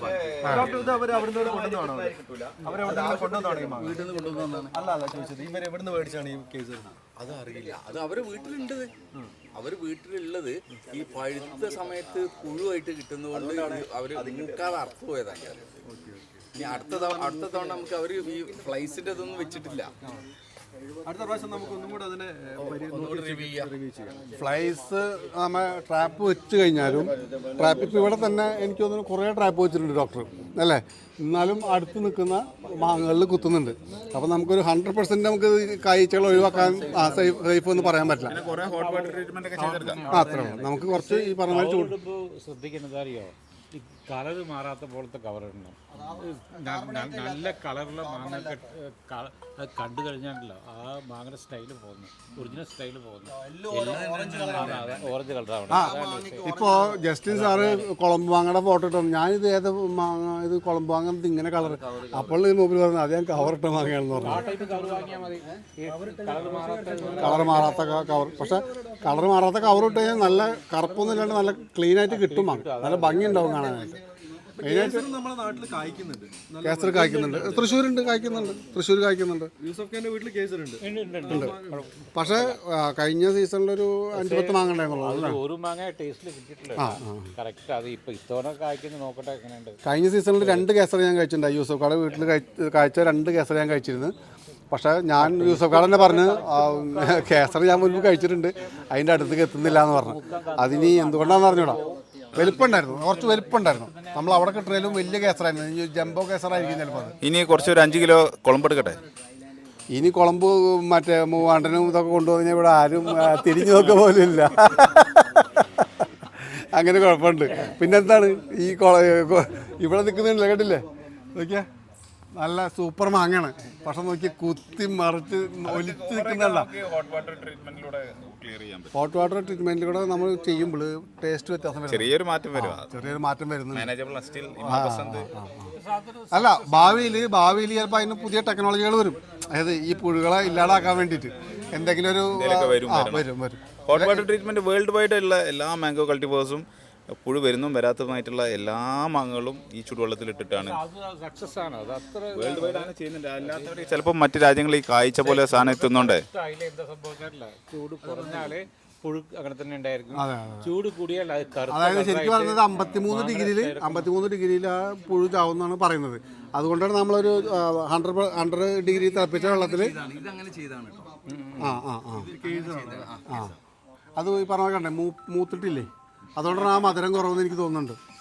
[SPEAKER 2] അത് അവർ വീട്ടിലുണ്ട്. അവർ വീട്ടിലുള്ളത് ഈ പഴുത്ത സമയത്ത് പുഴുവായിട്ട് കിട്ടുന്നതുകൊണ്ട് അവർ മൂക്കാതെ അർത്ഥം പോയതാണ് ഇനി അടുത്ത തവണ അടുത്ത തവണ നമുക്ക് അവർ ഈ ഫ്ലൈസിന്റെ ഇതൊന്നും വെച്ചിട്ടില്ല.
[SPEAKER 7] അടുത്ത പ്രാവശ്യം നമുക്ക് ഒന്നും കൂടെ അതിനെ
[SPEAKER 4] ഫ്ലൈസ് നമ്മ ട്രാപ്പ് വെച്ച് കഴിഞ്ഞാലും ട്രാപ്പ് ഇപ്പം ഇവിടെ തന്നെ എനിക്ക് തോന്നുന്നു കുറേ ട്രാപ്പ് വെച്ചിട്ടുണ്ട് ഡോക്ടർ അല്ലേ? എന്നാലും അടുത്ത് നിൽക്കുന്ന മാങ്ങകളിൽ കുത്തുന്നുണ്ട്. അപ്പോൾ നമുക്കൊരു ഹൺഡ്രഡ് പെർസെന്റ് നമുക്ക് കാഴ്ചകൾ ഒഴിവാക്കാൻ സേഫ് സേഫ് എന്ന് പറയാൻ പറ്റില്ല.
[SPEAKER 3] കുറെ ഹോട്ട് വാട്ടർ ട്രീറ്റ്മെന്റ് ഒക്കെ ചെയ്തെടുക്കാം.
[SPEAKER 4] ആ, അത്രേ ഉള്ളൂ. നമുക്ക് കുറച്ച് ഈ പറഞ്ഞ
[SPEAKER 8] ശ്രദ്ധിക്കുന്നത് അറിയോ? കളർ മാറാത്ത പോലത്തെ കവർ ഇടണം നല്ല കളറുള്ള മാങ്ങ അത് കണ്ടു കഴിഞ്ഞാണല്ലോ ആ മാങ്ങയുടെ സ്റ്റൈൽ പോകുന്നു. ഒറിജിനൽ സ്റ്റൈൽ പോകുന്നു. ഓറഞ്ച് കളറാവണം
[SPEAKER 4] ഇപ്പോൾ ജസ്റ്റിൻ സാറ് കുളമ്പ് മാങ്ങയുടെ ഫോട്ടോ ഇട്ടു. ഞാനിത് ഏത് മാങ്ങ ഇത് കുളമ്പ് വാങ്ങുന്നത് ഇങ്ങനെ കളർ അപ്പോൾ മൊബൈൽ പറഞ്ഞു അത് ഞാൻ കവർ ഇട്ട മാങ്ങയാണെന്ന് പറഞ്ഞു.
[SPEAKER 8] കളർ മാറാത്ത
[SPEAKER 4] കവർ പക്ഷെ കളർ മാറാത്ത കവർ ഇട്ട് കഴിഞ്ഞാൽ നല്ല കറുപ്പൊന്നും ഇല്ലാണ്ട് നല്ല ക്ലീൻ ആയിട്ട് കിട്ടും മാങ്ങ. നല്ല ഭംഗി ഉണ്ടാവും കാണാനായിട്ട്.
[SPEAKER 7] നമ്മുടെ നാട്ടിൽ കായ്ക്കുന്നുണ്ട്.
[SPEAKER 4] കേസർ കായ്ക്കുന്നുണ്ട്. തൃശ്ശൂരുണ്ട് കായ്ക്കുന്നുണ്ട്. തൃശ്ശൂർ കായ്ക്കുന്നുണ്ട്.
[SPEAKER 7] യൂസഫ് ഖാന്റെ വീട്ടിൽ കേസർ ഉണ്ട്
[SPEAKER 4] പക്ഷേ ആ, കഴിഞ്ഞ സീസണിലൊരു അഞ്ച് പത്ത് മാങ്ങ ഉണ്ടായിരുന്നുള്ളൂ. അല്ലേ?
[SPEAKER 8] ഒരു മാങ്ങ ടേസ്റ്റിൽ കിട്ടിയിട്ടില്ല. കറക്റ്റ് അത് ഇപ്പൊ ഇത്തവണ കായ്ക്കുന്ന നോക്കട്ടെ എങ്ങനെയുണ്ട്.
[SPEAKER 4] കഴിഞ്ഞ സീസണിൽ രണ്ട് കേസർ ഞാൻ കഴിച്ചിട്ടുണ്ട്. യൂസഫ് കാടെ വീട്ടിൽ കഴിച്ച- കാഴ്ച രണ്ട് കേസർ ഞാൻ കഴിച്ചിരുന്നു. പക്ഷേ ഞാൻ യൂസഫ് കാട് തന്നെ പറഞ്ഞ് ആ, കേസർ ഞാൻ മുൻപ് കഴിച്ചിട്ടുണ്ട്. അതിന്റെ അടുത്തേക്ക് എത്തുന്നില്ല എന്ന് പറഞ്ഞു. അതിനി എന്തുകൊണ്ടാണെന്ന് അറിഞ്ഞൂടാ? വലിപ്പമുണ്ടായിരുന്നു കുറച്ച് വലുപ്പുണ്ടായിരുന്നു. നമ്മൾ അവിടെ കിട്ടുന്നതിലും വലിയ കേസറായിരുന്നു. ഇനി ജംബോ കേസറായിരിക്കും ചിലപ്പോൾ അത്.
[SPEAKER 5] ഇനി കുറച്ച് ഒരു അഞ്ച് കിലോ കുളമ്പെടുക്കട്ടെ
[SPEAKER 4] ഇനി കുളമ്പ് മറ്റേ മൂവാണ്ടനും ഇതൊക്കെ കൊണ്ടുവന്ന് ഇവിടെ ആരും ആ, തിരിഞ്ഞു നോക്ക പോലും ഇല്ല. അങ്ങനെ കുഴപ്പമുണ്ട്. പിന്നെന്താണ്? ഈ കൊള ഇവിടെ നിൽക്കുന്നില്ല കേട്ടില്ലേ? നോക്കിയാ നല്ല സൂപ്പർ മാങ്ങാണ് പക്ഷെ നോക്കി കുത്തി മറിച്ച് ഒലിച്ച് നിൽക്കുന്നല്ല
[SPEAKER 3] ഹോട്ട് വാട്ടർ ട്രീറ്റ്മെന്റിലൂടെ
[SPEAKER 4] നമ്മൾ ചെയ്യുമ്പോൾ ടേസ്റ്റ് വ്യത്യാസം വരും
[SPEAKER 5] ചെറിയൊരു മാറ്റം വരും.
[SPEAKER 4] ചെറിയൊരു മാറ്റം വരുന്നുണ്ട് അല്ല ഭാവിയിൽ ഭാവിയിൽ ചിലപ്പോൾ അതിന് പുതിയ ടെക്നോളജികൾ വരും. അതായത് ഈ പുഴുകളെ ഇല്ലാതാക്കാൻ വേണ്ടിയിട്ട് എന്തെങ്കിലും ഒരു
[SPEAKER 5] വരും
[SPEAKER 4] വരും
[SPEAKER 5] hot water treatment world wide ഉള്ള എല്ലാ മാംഗോ കൾട്ടിവേഴ്സും പുഴു വരുന്നതും വരാത്തതുമായിട്ടുള്ള എല്ലാ മാങ്ങകളും ഈ ചുടുവെള്ളത്തിൽ ഇട്ടിട്ടാണ്
[SPEAKER 8] അത് സക്സസ് ആണ്. അത് അത്ര
[SPEAKER 5] വേൾഡ് വൈഡ് ആണ് ചെയ്യുന്നുണ്ട്. അല്ലാത്തവർ ചിലപ്പോൾ മറ്റു രാജ്യങ്ങളിൽ ഈ കായ്ച്ച പോലെ സാധനം എത്തുന്നുണ്ട്.
[SPEAKER 8] എന്താ സംഭവിക്കാറില്ല? ചൂട് കുറഞ്ഞാൽ പുഴു അങ്ങനെ തന്നെ ഉണ്ടായിരിക്കും. ചൂട് കൂടിയാൽ
[SPEAKER 4] അതായത് ശരിക്കും പറഞ്ഞത് അമ്പത്തിമൂന്ന് ഡിഗ്രിയിൽ അമ്പത്തിമൂന്ന് ഡിഗ്രിയിൽ ആ പുഴു ചാവുന്നാണ് പറയുന്നത്. അതുകൊണ്ടാണ് നമ്മളൊരു ഹൺഡ്രഡ് ഹൺഡ്രഡ് ഡിഗ്രി തിളപ്പിച്ച വെള്ളത്തിൽ ആ ആ ആ. അത് ഈ പറഞ്ഞ കണ്ടേ മൂത്തിട്ടില്ലേ? അതുകൊണ്ടാണ് ആ മധുരം കുറവെന്ന് എനിക്ക് തോന്നുന്നുണ്ട്.